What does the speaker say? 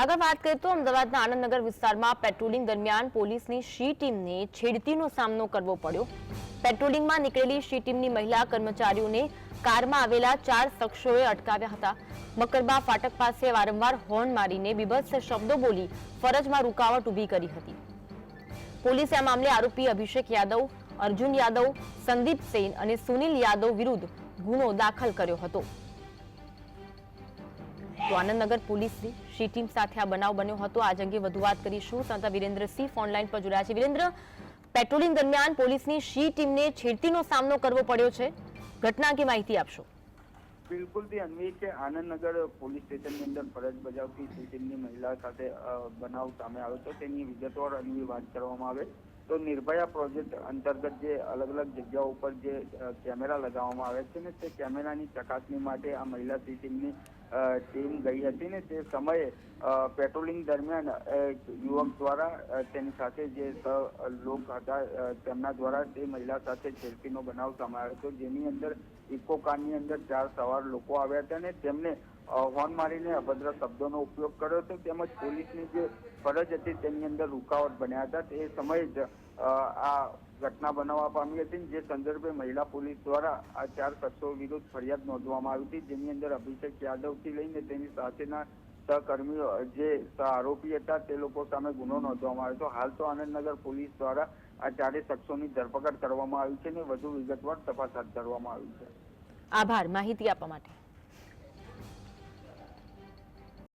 આગળ વાત કરીએ તો અમદાવાદના આનંદનગર વિસ્તારમાં પેટ્રોલિંગ દરમિયાન પોલીસની શી ટીમને છેડતીનો સામનો કરવો પડ્યો. પેટ્રોલિંગમાં નીકળેલી શી ટીમની મહિલા કર્મચારીઓને કારમાં આવેલા ચાર શખ્સોએ અટકાવ્યા હતા. મકરબા ફાટક પાસે વારંવાર હોર્ન મારીને બીભત્સ શબ્દો બોલી ફરજમાં રૂકાવટ ઊભી કરી હતી. પોલીસે આ મામલે આરોપી અભિષેક યાદવ, અર્જુન યાદવ, સંદીપ સેન અને સુનિલ યાદવ વિરુદ્ધ ગુનો દાખલ કર્યો હતો. તો આનંદનગર પોલીસની શી ટીમ સાથે આ બનાવ બન્યો હતો. આજ અંગે વધુ વાત કરીશું. સંતા વિરેન્દ્રસિંહ ફોનલાઈન પર જોડાયા છે. વિરેન્દ્ર, પેટ્રોલિંગ દરમિયાન પોલીસની શી ટીમને છેડતીનો સામનો કરવો પડ્યો છે. ઘટના અંગે માહિતી આપશો. બિલકુલથી અન્વી કે આનંદનગર પોલીસ સ્ટેશનની અંદર ફરજ બજાવતી સીટીની મહિલા સાથે બનાવ સામે આવ્યો હતો. તેની વિગતવાર અન્વી વાત કરવામાં આવે. તો નિર્ભયા પ્રોજેક્ટ અંતર્ગત જે અલગ અલગ જગ્યાઓ ઉપર જે કેમેરા લગાવવામાં આવે છે ને તે કેમેરાની ચકાસણી માટે આ મહિલા સીટીની ટીમ ગઈ હતી ને તે સમયે પેટ્રોલિંગ દરમિયાન યુવક દ્વારા તેની સાથે જે લોક હતા તેમના દ્વારા તે મહિલા સાથે છેડતીનો બનાવ સમાયો હતો. જેની અંદર ઇકો કારની અંદર ચાર સવાર લોકો આવ્યા હતા અને તેમને હોર્ન મારીને અભદ્ર શબ્દોનો ઉપયોગ કર્યો હતો. તેમજ પોલીસની જે ફરજ હતી તેની અંદર રૂકાવટ બન્યા હતા. તે સમયે જ આ ઘટના બનાવવા પામી હતી જે સંદર્ભે મહિલા પોલીસ દ્વારા આ ચાર શખ્સો વિરુદ્ધ ફરિયાદ નોંધવામાં આવી હતી. જેની અંદર અભિષેક યાદવથી લઈને તેની સાથેના સહકર્મીઓ, જે આરોપી હતા, તે લોકો સામે ગુનો નોંધવામાં આવ્યો હતો. હાલ તો આનંદનગર પોલીસ દ્વારા આ ચારેય શખ્સોની ધરપકડ કરવામાં આવી છે અને વધુ વિગતવાર તપાસ હાથ ધરવામાં આવી છે. આભાર. માહિતી આપવા માટે.